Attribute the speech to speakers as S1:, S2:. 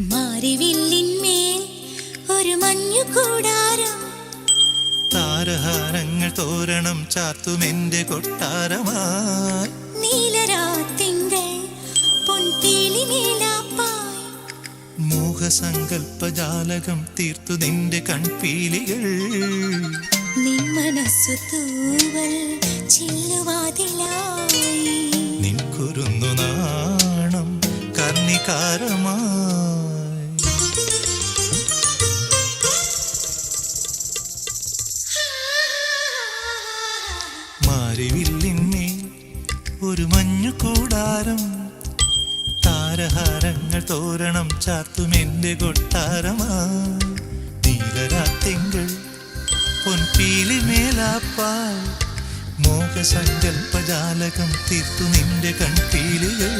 S1: മാരിവില്ലിന്മേൽ ഒരു മഞ്ഞു കൂടാരം.
S2: താരഹാരങ്ങൾ തോരണം ചാത്തുമെന്റെ കൊട്ടാരമായി.
S1: നീലരാത്തിങ്കൾ പൊൻപീലി മോഹസങ്കൽപ്പ
S2: ജാലകം തീർത്തു നിന്റെ കൺപീലികൾ.
S1: നിൻ മനസ്സു തൂവൽ ചില്ലുവാതിലായി.
S2: നാണം കർണികാരമായി. മാരിവില്ലിന്മേൽ ഒരു മഞ്ഞു കൂടാരം. താരഹാരങ്ങൾ തോരണം ചാത്തും ചാത്തുമെന്റെ കൊട്ടാരമാ. നീലരാത്തിങ്കൾ പൊൻപീലി മേലാപ്പാൽ. മോഹസങ്കൽപ്പജാലകം തീർത്തു നിന്റെ കൺപീലികൾ.